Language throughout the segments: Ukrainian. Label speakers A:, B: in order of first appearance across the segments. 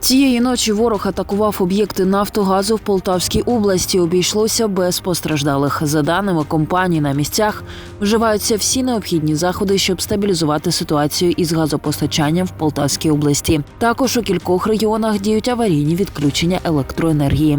A: Цієї ночі ворог атакував об'єкти Нафтогазу в Полтавській області. Обійшлося без постраждалих. За даними компанії на місцях, вживаються всі необхідні заходи, щоб стабілізувати ситуацію із газопостачанням в Полтавській області. Також у кількох регіонах діють аварійні відключення електроенергії.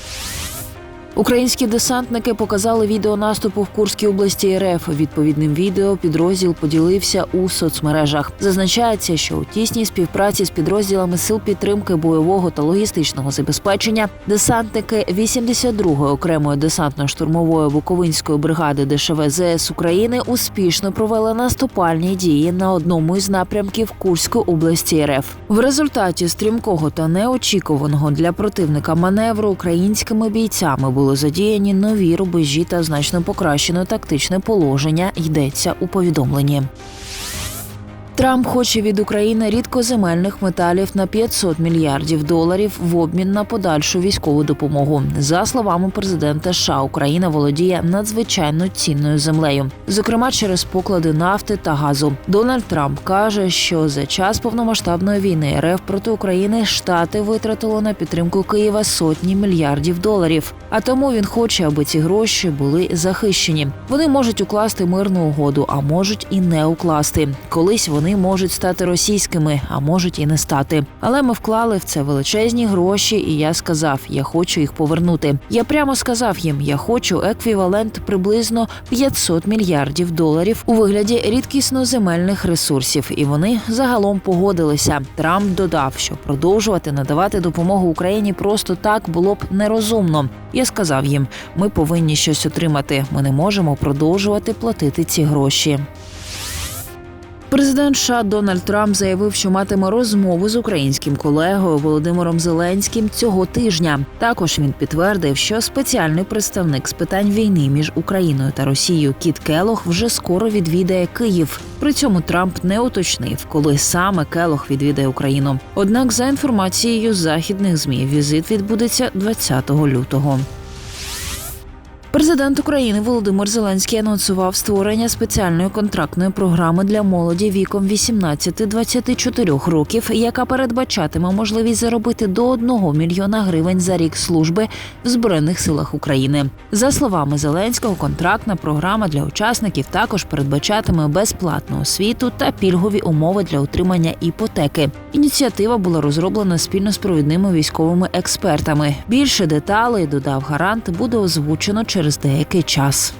A: Українські десантники показали відео наступу в Курській області РФ. Відповідним відео підрозділ поділився у соцмережах. Зазначається, що у тісній співпраці з підрозділами сил підтримки бойового та логістичного забезпечення десантники 82-ї окремої десантно-штурмової Буковинської бригади ДШВ ЗС України успішно провели наступальні дії на одному із напрямків Курської області РФ. В результаті стрімкого та неочікуваного для противника маневру українськими бійцями були задіяні нові рубежі та значно покращено тактичне положення. Йдеться у повідомленні. Трамп хоче від України рідкоземельних металів на 500 мільярдів доларів в обмін на подальшу військову допомогу. За словами президента США, Україна володіє надзвичайно цінною землею, зокрема через поклади нафти та газу. Дональд Трамп каже, що за час повномасштабної війни РФ проти України штати витратило на підтримку Києва сотні мільярдів доларів. А тому він хоче, аби ці гроші були захищені. Вони можуть укласти мирну угоду, а можуть і не укласти. Колись вони можуть стати російськими, а можуть і не стати. Але ми вклали в це величезні гроші, і я сказав, я хочу їх повернути. Я прямо сказав їм, я хочу еквівалент приблизно 500 мільярдів доларів у вигляді рідкісно земельних ресурсів. І вони загалом погодилися. Трамп додав, що продовжувати надавати допомогу Україні просто так було б нерозумно. Я сказав їм, ми повинні щось отримати. Ми не можемо продовжувати платити ці гроші. Президент США Дональд Трамп заявив, що матиме розмову з українським колегою Володимиром Зеленським цього тижня. Також він підтвердив, що спеціальний представник з питань війни між Україною та Росією Кіт Келох вже скоро відвідає Київ. При цьому Трамп не уточнив, коли саме Келох відвідає Україну. Однак, за інформацією західних змі, візит відбудеться 20 лютого. Президент України Володимир Зеленський анонсував створення спеціальної контрактної програми для молоді віком 18-24 років, яка передбачатиме можливість заробити до 1 мільйона гривень за рік служби в збройних силах України. За словами Зеленського, контрактна програма для учасників також передбачатиме безплатну освіту та пільгові умови для отримання іпотеки. Ініціатива була розроблена спільно з провідними військовими експертами. Більше деталей додав гарант буде озвучено через деякий час.